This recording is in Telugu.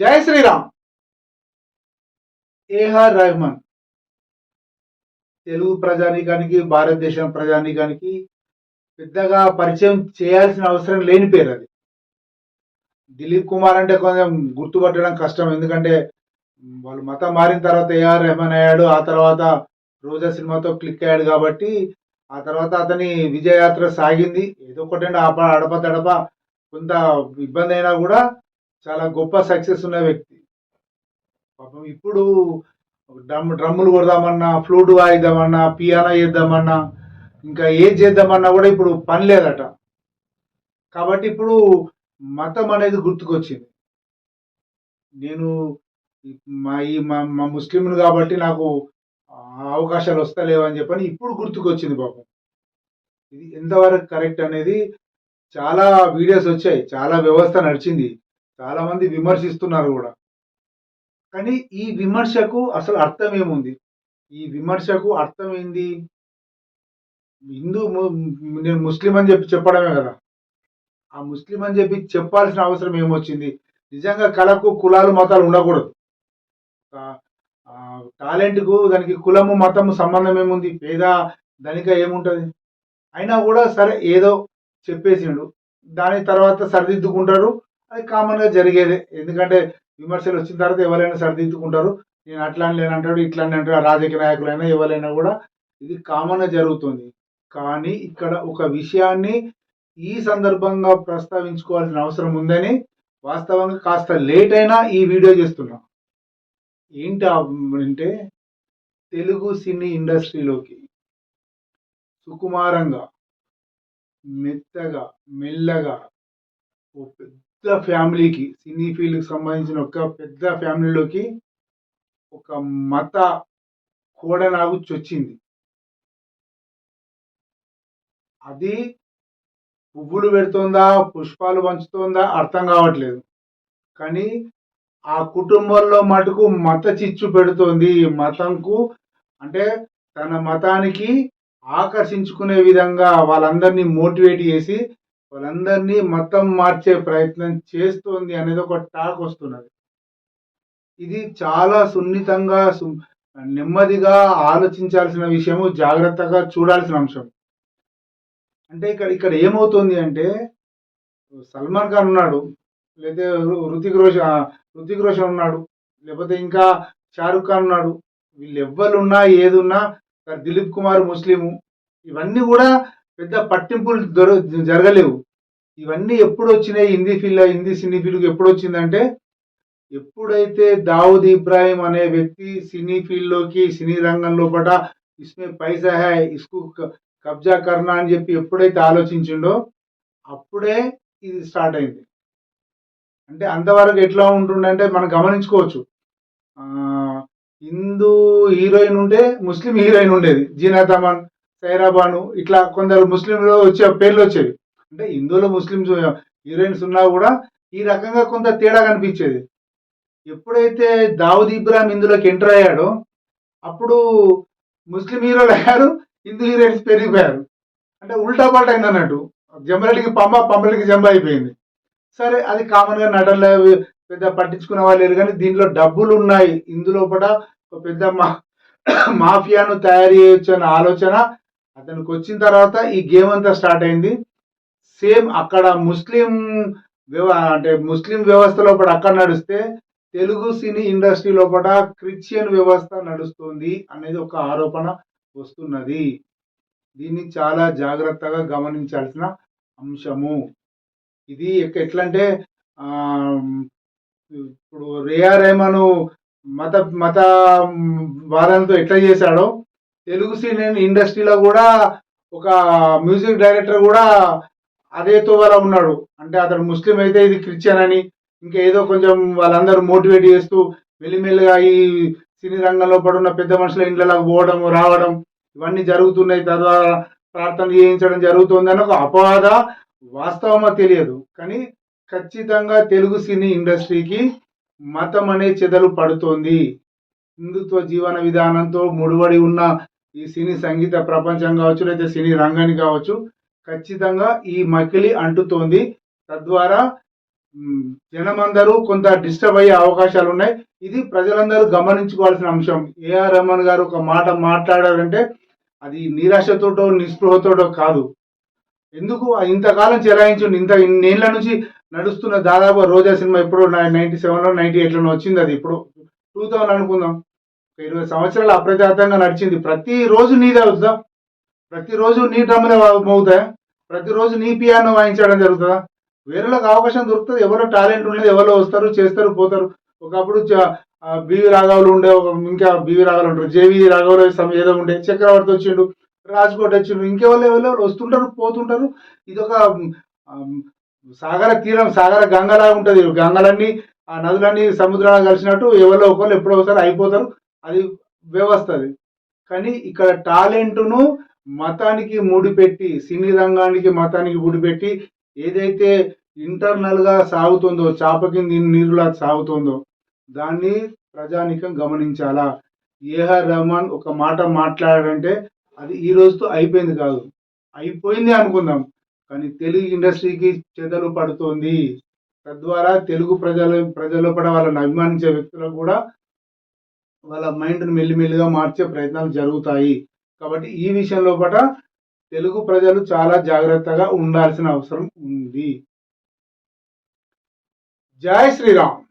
జై శ్రీరామ్. ఏఆర్ రెహమాన్. తెలుగు ప్రజానీకానికి భారతదేశం ప్రజానీకానికి పెద్దగా పరిచయం చేయాల్సిన అవసరం లేని పేరు అది. దిలీప్ కుమార్ అంటే కొంచెం గుర్తుపట్టడం కష్టం. ఎందుకంటే వాళ్ళు మతం మారిన తర్వాత ఏఆర్ రెహమాన్ అయ్యాడు. ఆ తర్వాత రోజా సినిమాతో క్లిక్ అయ్యాడు కాబట్టి ఆ తర్వాత అతని విజయయాత్ర సాగింది. ఏదో ఒకటి ఆప అడప తడప కొంత ఇబ్బంది అయినా కూడా చాలా గొప్ప సక్సెస్ ఉన్న వ్యక్తి. పాపం ఇప్పుడు డ్రమ్ డ్రమ్ములు కొడదామన్నా ఫ్లూట్ వాయిద్దామన్నా పియానో చేద్దామన్నా ఇంకా ఏది చేద్దామన్నా కూడా ఇప్పుడు పని లేదట. కాబట్టి ఇప్పుడు మతం అనేది గుర్తుకొచ్చింది. నేను మా ఈ మా మా ముస్లింలు కాబట్టి నాకు అవకాశాలు వస్తలేవని చెప్పని ఇప్పుడు గుర్తుకొచ్చింది పాపం. ఇది ఎంతవరకు కరెక్ట్ అనేది చాలా వీడియోస్ వచ్చాయి. చాలా వ్యవస్థ నడిచింది. చాలా మంది విమర్శిస్తున్నారు కూడా. కానీ ఈ విమర్శకు అసలు అర్థం ఏముంది? ఈ విమర్శకు అర్థం ఏంది? హిందూ నేను ముస్లిం అని చెప్పి చెప్పడమే కదా. ఆ ముస్లిం అని చెప్పి చెప్పాల్సిన అవసరం ఏమొచ్చింది? నిజంగా కళకు కులాలు మతాలు ఉండకూడదు. టాలెంట్కు దానికి కులము మతము సంబంధం ఏముంది? పేద ధనిక ఏముంటుంది? అయినా కూడా సరే ఏదో చెప్పేసిండు. దాని తర్వాత సరిదిద్దుకుంటారు. అది కామన్గా జరిగేదే. ఎందుకంటే విమర్శలు వచ్చిన తర్వాత ఎవరైనా సరిదిద్దుకుంటారు. నేను అట్లా అని లేనంటాడు ఇట్లా అని అంటాడు రాజకీయ నాయకులైనా ఎవరైనా కూడా ఇది కామన్గా జరుగుతుంది. కానీ ఇక్కడ ఒక విషయాన్ని ఈ సందర్భంగా ప్రస్తావించుకోవాల్సిన అవసరం ఉందని వాస్తవంగా కాస్త లేట్ అయినా ఈ వీడియో చేస్తున్నా. ఏంటి అంటే తెలుగు సినీ ఇండస్ట్రీలోకి సుకుమారంగా మెత్తగా మెల్లగా ఓ పెద్ద ఫ్యామిలీకి సినీ ఫీల్డ్కి సంబంధించిన ఒక పెద్ద ఫ్యామిలీలోకి ఒక మత కోడనాగు చొచ్చింది. అది పువ్వులు పెడుతుందా పుష్పాలు పంచుతుందా అర్థం కావట్లేదు. కానీ ఆ కుటుంబంలో మటుకు మత చిచ్చు పెడుతోంది. మతంకు అంటే తన మతానికి ఆకర్షించుకునే విధంగా వాళ్ళందరినీ మోటివేట్ చేసి వాళ్ళందరినీ మతం మార్చే ప్రయత్నం చేస్తోంది అనేది ఒక టాక్ వస్తున్నది. ఇది చాలా సున్నితంగా నెమ్మదిగా ఆలోచించాల్సిన విషయము జాగ్రత్తగా చూడాల్సిన అంశం అంటే ఇక్కడ ఇక్కడ ఏమవుతుంది అంటే సల్మాన్ ఖాన్ ఉన్నాడు లేదా రుతిక్ రోషన్ రుతిక్ రోషన్ ఉన్నాడు లేకపోతే ఇంకా షారుఖ్ ఖాన్ ఉన్నాడు వీళ్ళు ఎవ్వరున్నా ఏదున్నా దిలీప్ కుమార్ ముస్లిము ఇవన్నీ కూడా పెద్ద పట్టింపులు దొర జరగలేవు. ఇవన్నీ ఎప్పుడు వచ్చినాయి హిందీ ఫీల్డ్ హిందీ సినీ ఫీల్డ్కి ఎప్పుడు వచ్చిందంటే ఎప్పుడైతే దావుద్ ఇబ్రాహిం అనే వ్యక్తి సినీ ఫీల్డ్లోకి సినీ రంగం లోపల ఇస్మే పైసా హై ఇస్కు కబ్జా కర్నా అని చెప్పి ఎప్పుడైతే ఆలోచించిండో అప్పుడే ఇది స్టార్ట్ అయింది. అంటే అంతవరకు ఎట్లా ఉంటుండంటే మనం గమనించుకోవచ్చు. హిందూ హీరోయిన్ ఉంటే ముస్లిం హీరోయిన్ ఉండేది. జీనా తమన్ సైరాబాను ఇట్లా కొందరు ముస్లింలో వచ్చే పేర్లు వచ్చేవి. అంటే హిందువులు ముస్లిమ్స్ హీరోయిన్స్ ఉన్నా కూడా ఈ రకంగా కొంత తేడా కనిపించేది. ఎప్పుడైతే దావుద్ ఇబ్రాహిం ఇందులోకి ఎంటర్ అయ్యాడో అప్పుడు ముస్లిం హీరోలు అయ్యారు హిందూ హీరోయిన్స్ పెరిగిపోయారు. అంటే ఉల్టా పల్ట అయింది అన్నట్టు. జంబలడికి పంబ పంబలకి జంబ అయిపోయింది. సరే అది కామన్గా నటనలో పెద్ద పట్టించుకునే వాళ్ళు లేరు కానీ దీంట్లో డబ్బులు ఉన్నాయి. ఇందులో కూడా ఒక పెద్ద మా మాఫియాను తయారు చేయొచ్చు అనే ఆలోచన అతనికి వచ్చిన తర్వాత ఈ గేమ్ అంతా స్టార్ట్ అయింది. సేమ్ అక్కడ ముస్లిం వ్యవ అంటే ముస్లిం వ్యవస్థ లోపల అక్కడ నడిస్తే తెలుగు సినీ ఇండస్ట్రీ లోపల క్రిస్టియన్ వ్యవస్థ నడుస్తుంది అనేది ఒక ఆరోపణ వస్తున్నది. దీన్ని చాలా జాగ్రత్తగా గమనించాల్సిన అంశము. ఇది ఎట్లంటే ఎట్లా అంటే ఇప్పుడు రియా రెహమాన్ మత మత వాదనతో ఎట్లా చేశాడో తెలుగు సినీ ఇండస్ట్రీలో కూడా ఒక మ్యూజిక్ డైరెక్టర్ కూడా అదే తోవలా ఉన్నాడు. అంటే అతడు ముస్లిం అయితే ఇది క్రిస్టియన్ అని ఇంకా ఏదో కొంచెం వాళ్ళందరూ మోటివేట్ చేస్తూ మెల్లిమెల్లిగా ఈ సినీ రంగంలో పడున్న పెద్ద మనుషుల ఇండ్లలోకి పోవడం రావడం ఇవన్నీ జరుగుతున్నాయి. తద్వారా ప్రార్థన చేయించడం జరుగుతుంది అని ఒక అపవాద వాస్తవమా తెలియదు. కానీ ఖచ్చితంగా తెలుగు సినీ ఇండస్ట్రీకి మతం అనే చెదలు పడుతోంది. హిందుత్వ జీవన విధానంతో ముడిపడి ఉన్న ఈ సినీ సంగీత ప్రపంచం కావచ్చు లేదా సినీ రంగాన్ని కావచ్చు ఖచ్చితంగా ఈ మకిలి అంటుతోంది. తద్వారా జనమందరూ కొంత డిస్టర్బ్ అయ్యే అవకాశాలు ఉన్నాయి. ఇది ప్రజలందరూ గమనించుకోవాల్సిన అంశం. ఏఆర్ రెహమాన్ గారు ఒక మాట మాట్లాడారంటే అది నిరాశతోటో నిస్పృహతోటో కాదు. ఎందుకు? ఇంతకాలం చెలాయించు ఇంత ఇన్నేళ్ళ నుంచి నడుస్తున్న దాదాపు రోజా సినిమా ఇప్పుడు నైన్టీ సెవెన్లో నైన్టీ ఎయిట్లో వచ్చింది అది ఇప్పుడు. టూ థౌసండ్ అనుకుందాం. ఇరవై సంవత్సరాలు అప్రజాతంగా నడిచింది. ప్రతిరోజు నీదే అవుతుందా ప్రతిరోజు నీ డ్రమ్ములే మోగుతాయా? ప్రతిరోజు నీ పియానో వాయించడం జరుగుతుందా? వేరేలకు అవకాశం దొరుకుతుంది. ఎవరో టాలెంట్ ఉండేది ఎవరో వస్తారు చేస్తారు పోతారు. ఒకప్పుడు బీవి బివి రాఘవులు ఉండే ఒక ఇంకా బివి రాఘవులు ఉంటారు. జేవి రాఘవులు సమ- ఏదో ఉండే. చక్రవర్తి వచ్చిండు రాజ్కోట్ వచ్చిండు. ఇంకెవరు ఎవరు వస్తుంటారు పోతుంటారు. ఇది ఒక సాగర తీరం సాగర గంగలా ఉంటుంది. గంగలన్నీ ఆ నదులన్నీ సముద్రాలు కలిసినట్టు ఎవరో ఒకరు ఎప్పుడో ఒకసారి అయిపోతారు. అది వ్యవస్థ అది. కానీ ఇక్కడ టాలెంట్ను మతానికి ముడిపెట్టి సినీ రంగానికి మతానికి ముడిపెట్టి ఏదైతే ఇంటర్నల్గా సాగుతుందో చాప కింద నీరులా సాగుతుందో దాన్ని ప్రజానికం గమనించాలా? ఏఆర్ రహమాన్ ఒక మాట మాట్లాడాడంటే అది ఈ రోజుతో అయిపోయింది కాదు. అయిపోయింది అనుకుందాం. కానీ తెలుగు ఇండస్ట్రీకి చెదలు పడుతోంది. తద్వారా తెలుగు ప్రజల ప్రజల పడ వాళ్ళని అభిమానించే వ్యక్తులకు కూడా వాళ్ళ మైండ్ను మెల్లిమెల్లిగా మార్చే ప్రయత్నాలు జరుగుతాయి. కాబట్టి ఈ విషయంలో పట తెలుగు ప్రజలు చాలా జాగ్రత్తగా ఉండాల్సిన అవసరం ఉంది. జై శ్రీరామ్.